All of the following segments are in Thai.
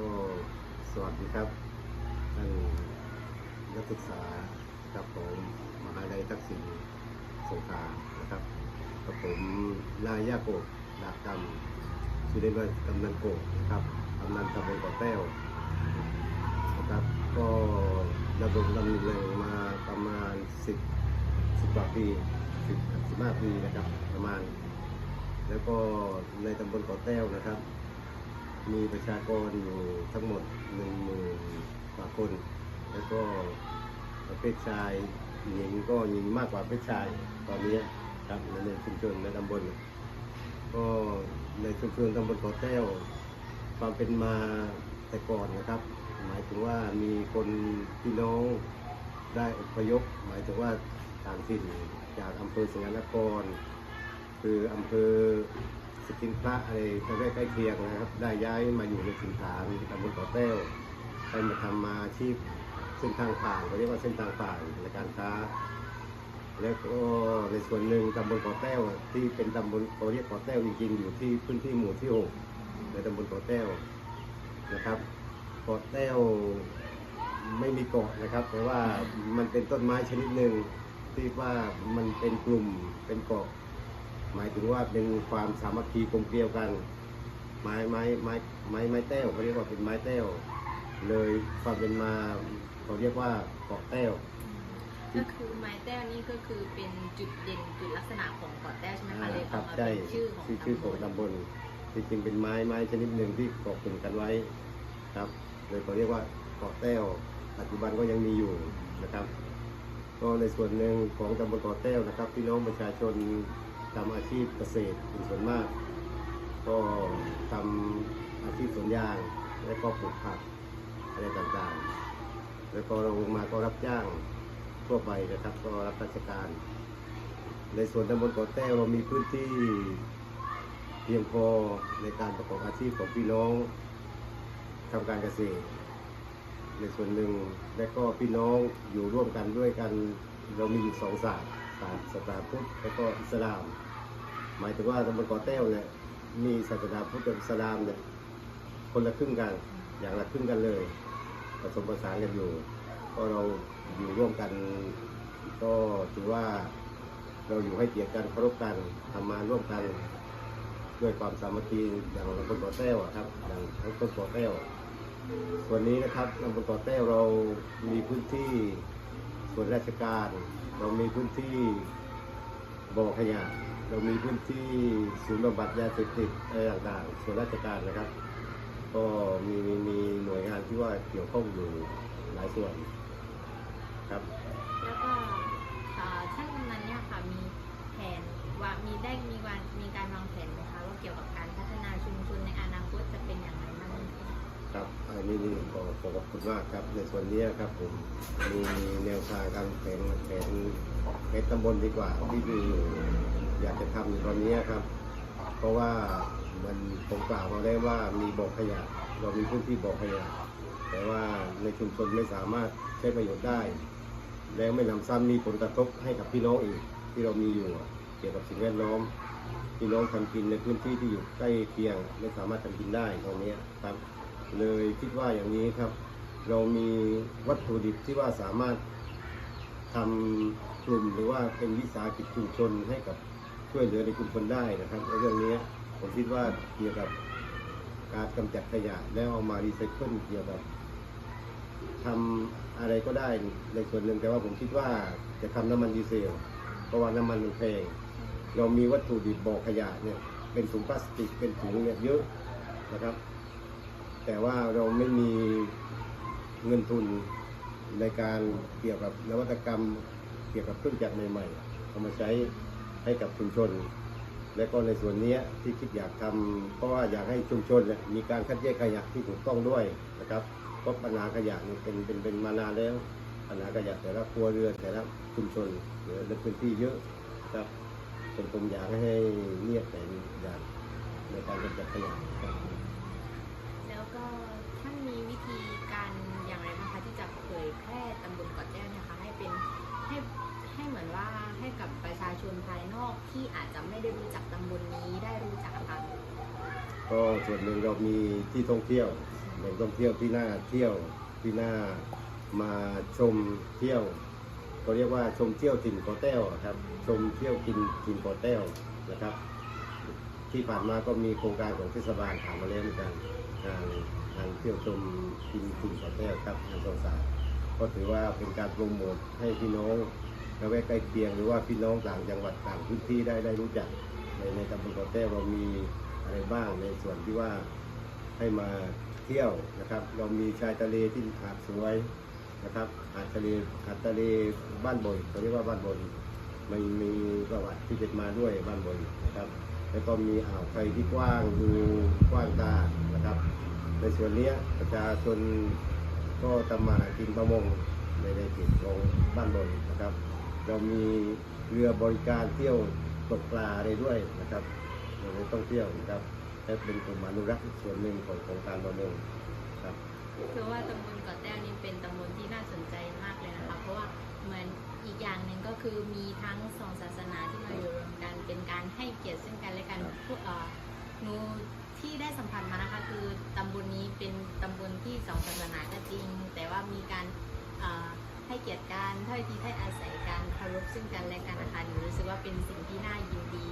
ก็สวัสดีครับท่านนักศึกษาครับผมมหาลัยทักษิณสงขลานะครับกับผมนายยาโกบดาบกำชื่อเล่นว่ากำนันโกบนะครับกำนันตำบลเกาะแก้วนะครับก็ดำรงดำเนินมาประมาณสิบสิบกว่าปีสิบสิบห้าปีนะครับประมาณ แล้วก็ในตำบลเกาะแก้วนะครับ มีประชากรอยู่ทั้งหมดหนึ่งหมื่นกว่าคน แล้วก็ประเภทชายหญิงก็หญิงมากกว่าประเภทชายตอนนี้ครับในชุมชนในตำบลก็ในชุมชนตำบลกาะแก้วความเป็นมาแต่ก่อนนะครับ หมายถึงว่ามีคนพี่น้องได้อพยพหมายถึงว่าต่างถิ่นจากอำเภอสิงห์นคร คืออำเภอ สกินพระอะไรใกล้ใกล้เคียงนะครับ ได้ย้ายมาอยู่ในถิ่นฐานตำบลเกาะแก้วได้มาทำมาอาชีพเส้นทางผ่านเขาเรียกว่าเส้นทางผ่านในการค้า แล้วก็ในส่วนหนึ่งตำบลเกาะแก้วที่เป็นตำบลเขาเรียกเกาะแก้วจริงๆอยู่ที่พื้นที่หมู่ที่หกในตำบลเกาะแก้วนะครับเกาะแก้วไม่มีเกาะนะครับ แต่ว่ามันเป็นต้นไม้ชนิดหนึ่งที่ว่ามันเป็นกลุ่มเป็นเกาะ หมายถึงว่าเป็นความสามัคคีกลมเกลียวกัน ไม้ไม้ไม้ไม้ไม้แต้วเขาเรียกว่าเป็นไม้แต้วเลยความเป็นมาเขาเรียกว่าเกาะแต้วก็คือไม้แต้วนี่ก็คือเป็นจุดเด่นจุดลักษณะของเกาะแต้วใช่ไหมคะเลยคเอารับมาใช่เป็นชื่อของชื่อชื่อของตำบลตำบลจริงๆเป็นไม้ไม้ชนิดหนึ่งที่เกาะกลุ่มกันไว้ครับเลยเขาเรียกว่าเกาะแต้วปัจจุบันก็ยังมีอยู่นะครับ ก็ในส่วนหนึ่งของตำบลเกาะแต้วนะครับพี่น้องประชาชน ทำอาชีพเกษตรเป็นส่วนมาก ก็ทำอาชีพสวนยาง และก็ปลูกผักอะไรต่างๆ แล้วก็ลงมาก็รับจ้างทั่วไปนะครับ ก็รับราชการ ในส่วนตำบลเกาะแต้วเรามีพื้นที่เพียงพอในการประกอบอาชีพของพี่น้องทำการเกษตร ในส่วนหนึ่งและก็พี่น้องอยู่ร่วมกันด้วยกัน เรามีอยู่สองศาสตร์ศาสตร์ศาสนาพุทธและก็อิสลาม หมายถึงว่าตำบลกาะแต้วเนี่ยมีศาสนาพุทธอิสลามเนี่ยคนละครึ่งกัน อย่างละครึ่งกันเลยผสมผสานกันอยู่ ก็เราอยู่ร่วมกัน ก็ถือว่าเราอยู่ให้เกียรติกันเคารพกันทำมาร่วมกันด้วยความสามัคคีอย่างตำบลกาะแต้วอะครับอย่างทั้งต้นกาะแต้วส่วนนี้นะครับตำบลกาะแต้วเรามีพื้นที่ส่วนราชการ เรามีพื้นที่บ่อขยะ เรามีพื้นที่ศูนย์บำบัดยาเสพติดอะไรต่างๆส่วนราชการนะครับ ก็มีมีมีหน่วยงานที่ว่าเกี่ยวข้องอยู่หลายส่วนครับ แล้วก็เอ่อท่านกำนันเนี่ยค่ะมีแผนว่ามีได้มีวางมีการวางแผนไหมคะว่าเกี่ยวกับการพัฒนาชุมชนในอนาคตจะเป็นอย่างไรบ้างครับอันนี้นี่ขอขอขอบคุณมากครับในส่วนนี้ครับผมมีแนวทางการแผนแผนแผนตำบลดีกว่าที่มีอยู่ อยากจะทำอยู่ตอนนี้ครับ เพราะว่ามันผมกล่าวมาได้ว่ามีบ่อขยะเรามีพื้นที่บ่อขยะแต่ว่าในชุมชนไม่สามารถใช้ประโยชน์ได้ แล้วไม่นำซ้ำมีผลกระทบให้กับพี่น้องอีกที่เรามีอยู่เกี่ยวกับสิ่งแวดล้อมพี่น้องทำกินในพื้นที่ที่อยู่ใกล้เคียง ไม่สามารถทำกินได้ตอนนี้ครับ เลยคิดว่าอย่างนี้ครับ เรามีวัตถุดิบที่ว่าสามารถทำกลุ่มหรือว่าเป็นวิสาหกิจชุมชนให้กับ ช่วยเหลือในชุมชนได้นะครับในเรื่องนี้ผมคิดว่าเกี่ยวกับการกำจัดขยะแล้วเอามารีไซเคิลเกี่ยวกับทำอะไรก็ได้ในส่วนหนึ่งแต่ว่าผมคิดว่าจะทำน้ำมันดีเซลเพราะว่าน้ำมันมันแพงเรามีวัตถุดิบบ่อขยะเนี่ยเป็นถุงพลาสติกเป็นถุงเนี่ยเยอะนะครับ แต่ว่าเราไม่มีเงินทุนในการเกี่ยวกับนวัตกรรม เกี่ยวกับเครื่องจักรใหม่ๆเอามาใช้ ให้กับชุมชน และก็ในส่วนนี้ที่คิดอยากทำเพราะว่าอยากให้ชุมชนเนี่ยมีการคัดแยกขยะที่ถูกต้องด้วยนะครับเพราะปัญหาขยะนี่เป็นเป็นเป็นมานานแล้วปัญหาขยะแต่ละครัวเรือนแต่ละชุมชนหรือในพื้นที่เยอะครับเป็นผมอยากให้เนี่ยแต่อย่างจัดขยะครับ แล้วก็ท่านมีวิธีการอย่างไรบ้างคะที่จะเผยแพร่ตำบลเกาะแก้วเนี่ยค่ะให้เป็นให้ให้เหมือนว่า ให้กับประชาชนภายนอกที่อาจจะไม่ได้รู้จักตำบลนี้ได้รู้จักค่ะก็ส่วนหนึ่งเรามีที่ท่องเที่ยวแหล่งท่องเที่ยวที่น่าเที่ยวที่น่ามาชมเที่ยวก็เรียกว่าชมเที่ยวถิ่นเกอแต้วอะครับชมเที่ยวกินถิ่นเกอแต้วนะครับ ที่ผ่านมาก็มีโครงการของเทศบาลถามมาแล้วเหมือนกันทางทางเที่ยวชมกินถิ่นเกอแต้วครับทางสงสารก็ถือว่าเป็นการโปรโมทให้พี่น้อง ละแวกใกล้เคียงหรือว่าพี่น้องต่างจังหวัดต่างพื้นที่ได้ได้รู้จักในในตำบลเกอแต้เรามีอะไรบ้างในส่วนที่ว่าให้มาเที่ยวนะครับ เรามีชายทะเลที่หาดสวยนะครับหาดทะเลหาดทะเลบ้านบอยเขาเรียกว่าบ้านบอยมันมีประวัติที่เป็นมาด้วยบ้านบอยนะครับ แล้วก็มีอ่าวไทยที่กว้างดูกว้างตานะครับ ในส่วนนี้ประชาชนก็ทำมาหากินประมงในในเขตของบ้านบนนะครับ เรามีเรือบริการเที่ยวตกปลาอะไรด้วยนะครับในต้องเที่ยวนะครับและเป็นกลุ่มอนุรักษ์อีกส่วนหนึ่งของของการประมงครับคือว่าตำบลเกาะแต้วนี่เป็นตำบลที่น่าสนใจมากเลยนะคะ เพราะว่าเหมือนอีกอย่างหนึ่งก็คือมีทั้งสองศาสนาที่มาอยู่รวมกันเป็นการให้เกียรติซึ่งกันและกันพวกเอ่อหนูที่ได้สัมผัสมานะคะคือตำบลนี้เป็นตำบลที่สองศาสนาก็จริง แต่ว่ามีการเอ่อ ให้เกียรติกันถ้อยทีถ้อยอาศัยกันเคารพซึ่งกันและกันนะคะหนูรู้สึกว่าเป็นสิ่งที่น่ายินดี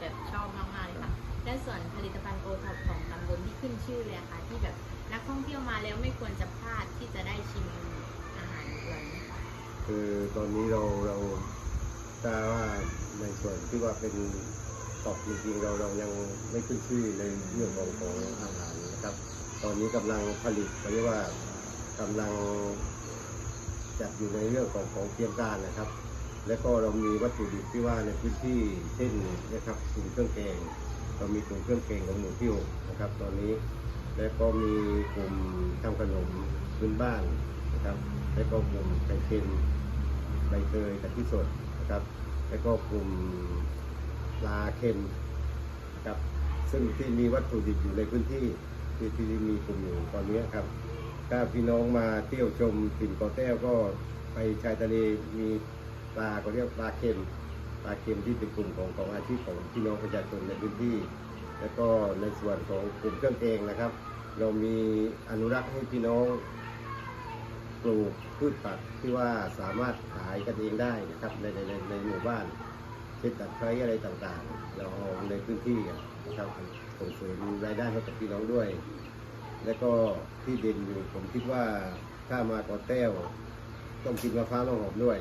แบบชอบมากๆเลยค่ะและส่วนผลิตภัณฑ์โอท็อปของตำบลที่ขึ้นชื่อเลยค่ะ ที่แบบนักท่องเที่ยวมาแล้วไม่ควรจะพลาดที่จะได้ชิมอาหารเหล่านี้ค่ะคือตอนนี้เราเราทราบว่าในส่วนที่ว่าเป็นตอบจริงๆเราเรายังไม่ขึ้นชื่อในเรื่องของของอาหารนะครับ ตอนนี้กำลังผลิตเรียกว่ากำลัง จัดอยู่ในเรื่องของของเตรียมการนะครับ และก็เรามีวัตถุดิบที่ว่าในพื้นที่เช่นนะครับกลุ่มเครื่องแกงเรามีกลุ่มเครื่องแกงของหมู่ที่หกนะครับ ตอนนี้ และก็มีกลุ่มทำขนมพื้นบ้านนะครับ และก็กลุ่มไข่เค็มใบเตยกะทิสดนะครับ และก็กลุ่มปลาเค็มนะครับซึ่งที่มีวัตถุดิบอยู่ในพื้นที่ที่ที่มีกลุ่มอยู่ตอนนี้ครับ ถ้าพี่น้องมาเที่ยวชมถิ่นเกาะแต้วก็ไปชายทะเลมีปลาก็เรียกปลาเค็มปลาเค็มที่เป็นกลุ่มของของอาชีพของพี่น้องประชาชนในพื้นที่ แล้วก็ในส่วนของกลุ่มเครื่องแกงนะครับ เรามีอนุรักษ์ให้พี่น้องปลูกพืชผักที่ว่าสามารถขายกันเองได้นะครับในในในในหมู่บ้านเช่นตัดไคร้อะไรต่างๆ เราเอาในพื้นที่นะครับส่งเสริมรายได้ให้กับพี่น้องด้วย แล้วก็ที่เด่นอยู่ผมคิดว่าถ้ามาเกอแต้วต้องกินมะพร้าวน้ำหอมด้วย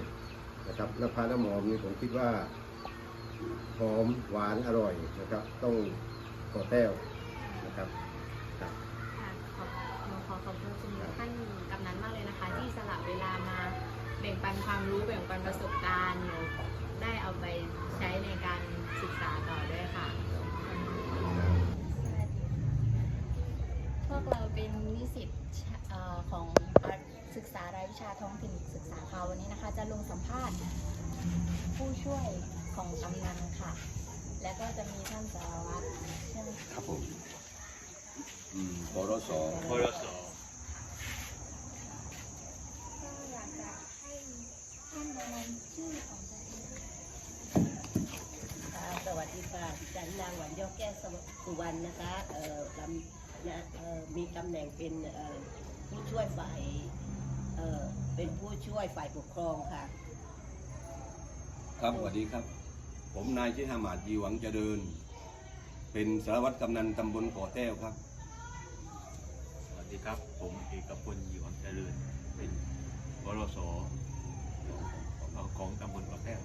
นะครับมะพร้าวน้ำหอมนี่ผมคิดว่าหอมหวานอร่อยนะครับ ต้องเกอแต้วนะครับครับค่ะขอบหนูขอขอบคุณท่านกำนันมากเลยนะคะ ที่สละเวลามาแบ่งปันความรู้แบ่งปันประสบการณ์หนูได้เอาไปใช้ในการศึกษาต่อด้วยค่ะ พวกเราเป็นนิสิต เออของศึกษารายวิชาท้องถิ่นศึกษาค่ะวันนี้นะคะ จะลงสัมภาษณ์ผู้ช่วยของกำนันค่ะ แล้วก็จะมีท่านสารวัตรใช่ไหมคะครับผมอืมบรสพรสก็อยากจะให้ท่านแนะนำชื่อของตัวเองสวัสดีค่ะดิฉันนางหวันยอแก้วสุวรรณนะคะ เอ่อลำ นะเอ่อมีตำแหน่งเป็นเอ่อผู้ช่วยฝ่ายเอ่อเป็นผู้ช่วยฝ่ายปกครองค่ะ ครับสวัสดีครับ ผมนายชิฮามาดยีหวังเจริญ เป็นสารวัตรกำนันตำบลเกาะแต้วครับ สวัสดีครับ ผมเอกพลหยวงเจริญ เป็นวรสของของตำบลปะแก้ว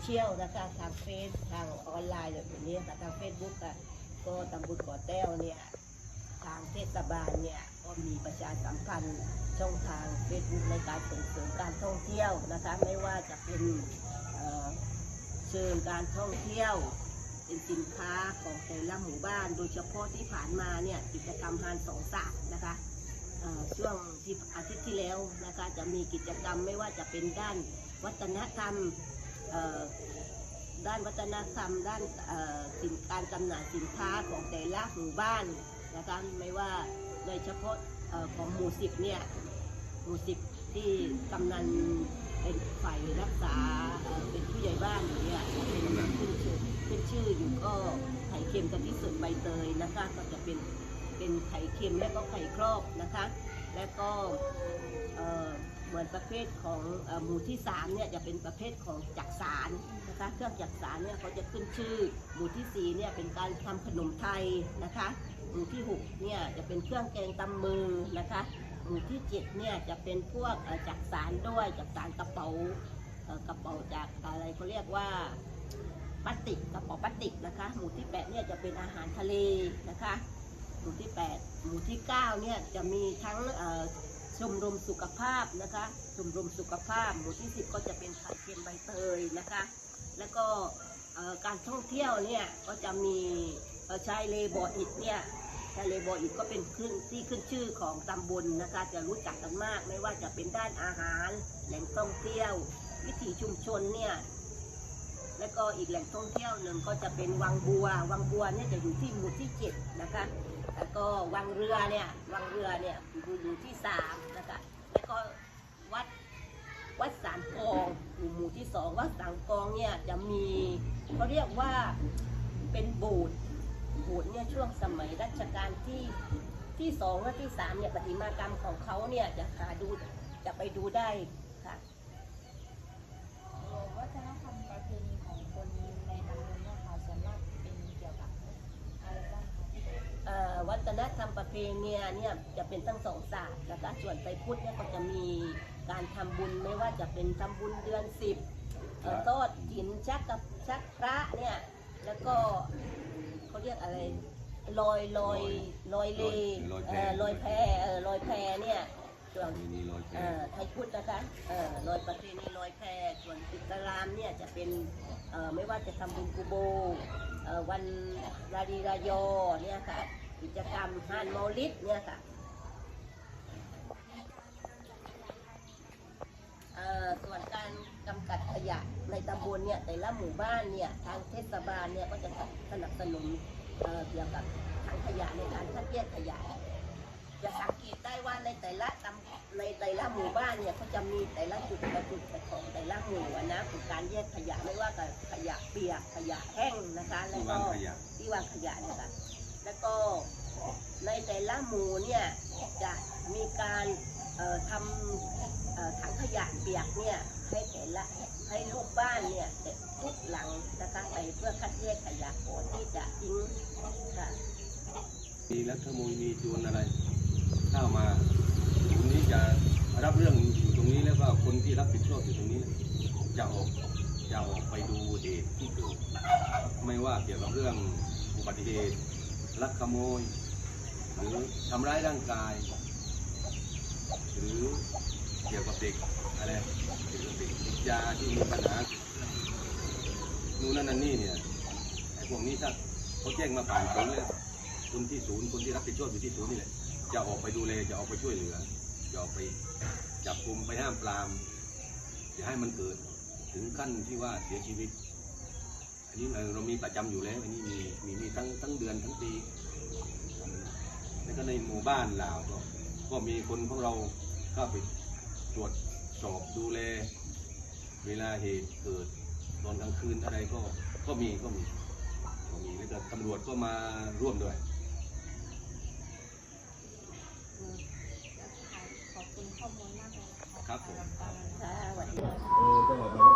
เชียลนะคะทางเฟซทางออนไลน์แบบนี้ค่ทางเฟซบุ๊กค่ะก็ตำบลก่อแต้วเนี่ยทางเทศบาลเนี่ยก็มีประชาสัมพันธ์ช่องทางเฟซบุ๊กในการส่งเสริมการท่องเที่ยวนะคะไม่ว่าจะเป็นเชิงการท่องเที่ยวเป็นสินค้าของแต่ละหมู่บ้าน โดยเฉพาะที่ผ่านมาเนี่ยกิจกรรมฮานสองศาสตร์นะคะช่วงที่อาทิตย์ที่แล้วนะคะจะมีกิจกรรมไม่ว่าจะเป็นด้านวัฒนธรรม ด้านวัฒนธรรม ด้านสินการจำหน่ายสินค้าของแต่ละหมู่บ้านนะคะไม่ว่าโดยเฉพาะออของหมู่สิบเนี่ยหมู่สิบที่กำนันเป็นฝ่ายรักษาเเป็นผู้ใหญ่บ้านอยู่เนี่ยเป็นขึ้นชื่อขึ้นชื่ออยู่ก็ไข่เค็มกะทิสดใบเตยนะคะ ก็จะเป็นเป็นไข่เค็มและก็ไข่ครอบนะคะ และก็ เหมือนประเภทของหมู่ที่3เนี่ยจะเป็นประเภทของจักสารนะคะเครื่องจักสารเนี่ยเขาจะขึ้นชื่อ หมู่ที่4เนี่ยเป็นการทำขนมไทยนะคะหมู่ที่6เนี่ยจะเป็นเครื่องแกงตำมือนะคะหมู่ที่7เนี่ยจะเป็นพวกจักสารด้วยจักสารกระเป๋ากระเป๋าจากอะไรเขาเรียกว่าพลาสติกกระเป๋าพลาสติกนะคะหมู่ที่8เนี่ยจะเป็นอาหารทะเลนะคะหมู่ที่ 8 หมู่ที่ 9 เนี่ยจะมีทั้งเอ่อ ชมรมสุขภาพนะคะชมรมสุขภาพหมู่ที่ 10 ก็จะเป็นไข่เค็มใบเตยนะคะ แล้วก็การท่องเที่ยวเนี่ยก็จะมีชายเลบออิดเนี่ยชายเลบออิดก็เป็นขึ้นที่ขึ้นชื่อของตำบลนะคะ จะรู้จักกันมากไม่ว่าจะเป็นด้านอาหาร แหล่งท่องเที่ยว วิถีชุมชนเนี่ย แล้วก็อีกแหล่งท่องเที่ยวหนึ่งก็จะเป็นวังบัว วังบัวเนี่ยจะอยู่ที่หมู่ที่เจ็ดนะคะแล้วก็วังเรือเนี่ยวังเรือเนี่ยอยู่อยู่ที่สามนะคะแล้วก็วัดวัดสามกองอยู่หมู่ที่สองวัดสามกองเนี่ยจะมีเขาเรียกว่าเป็นโบสถ์โบสถ์เนี่ยช่วงสมัยรัชกาลที่ที่สองและที่สามเนี่ยปฏิมากรรมของเขาเนี่ยจะหาดูจะไปดูได้ค่ะ วัฒนธรรมประเพณีของคนในตำบลเนี่ยค่ะส่วนมากเป็นเกี่ยวกับอะไรบ้างคะ เอ่อ วัฒนธรรมประเพณีเนี่ยจะเป็นทั้งสองศาสตร์นะคะส่วนไตรพุทธเนี่ยก็จะมีการทำบุญไม่ว่าจะเป็นทำบุญเดือนสิบเอ่อทอดกินชักกับชักพระเนี่ยแล้วก็เขาเรียกอะไรลอยลอยลอยเลลอยแพเอ่อลอยแพเออลอยแพเนี่ยส่วนมีนี่ลอยแพเอ่อไทยพุทธนะคะเอ่อลอยประเพณีลอยแพส่วนอิสลามเนี่ยจะเป็นเอ่อไม่ว่าจะทำบุญกูโบเอ่อวันราดีรายอเนี่ยค่ะ กิจกรรมฮานเมาลิดเนี่ยค่ะเอ่อส่วนการกำจัดขยะในตำบลเนี่ยแต่ละหมู่บ้านเนี่ยทางเทศบาลเนี่ยก็จะสนับสนุนเอ่อเกี่ยวกับถังขยะในการคัดแยกขยะจะสังเกตได้ว่าในแต่ละตำในแต่ละหมู่บ้านเนี่ยเขาจะมีแต่ละจุดประจุดของแต่ละหมู่อะนะคือการแยกขยะไม่ว่ากับขยะเปียกขยะแห้งนะคะแล้ที่ววาก็งขยะที่วางขยะเนี่ยค่ะ แล้วก็ในแต่ละหมู่เนี่ยจะมีการทำถังขยะเปียกเนี่ยให้แต่ละให้ลูกบ้านเนี่ยทุกหลังนะคะไปเพื่อคัดแยกขยะก่อนที่จะทิ้งค่ะมีรัฐมนตรีมีจวนอะไรเข้ามาตรงนี้จะรับเรื่องอยู่ตรงนี้แล้วก็คนที่รับผิดชอบอยู่ตรงนี้จะออกจะออกไปดูเหตุที่เกิดไม่ว่าเกี่ยวกับเรื่องอุบัติเหตุ ลักขโมย หรือทำร้ายร่างกาย หรือเกี่ยวกับเด็กอะไรเกี่ยวกับเด็กติดยาที่มีปัญหานู่นนั่นนั่นนี่เนี่ยไอ้พวกนี้ถ้าเขาแจ้งมาผ่านผมแล้วคนที่ศูนย์คนที่รับผิดชอบอยู่ที่ศูนย์นี่แหละจะออกไปดูแลจะออกไปช่วยเหลือจะออกไปจับกลุ่มไปห้ามปรามอย่าให้มันเกิดถึงขั้นที่ว่าเสียชีวิต อันนี้เราเรามีประจำอยู่แล้วอันนี้มีมีมีทั้งทั้งเดือนทั้งปีแล้วก็ในหมู่บ้านเราก็ก็มีคนของเราเข้าไปตรวจสอบดูแล เวลาเหตุเกิดตอนกลางคืนอะไรก็ก็มีก็มีก็มีแล้วก็ตำรวจก็มาร่วมด้วยขอบคุณข้อมูลมากเลยครับผมสวัสดีค่ะเออต้อง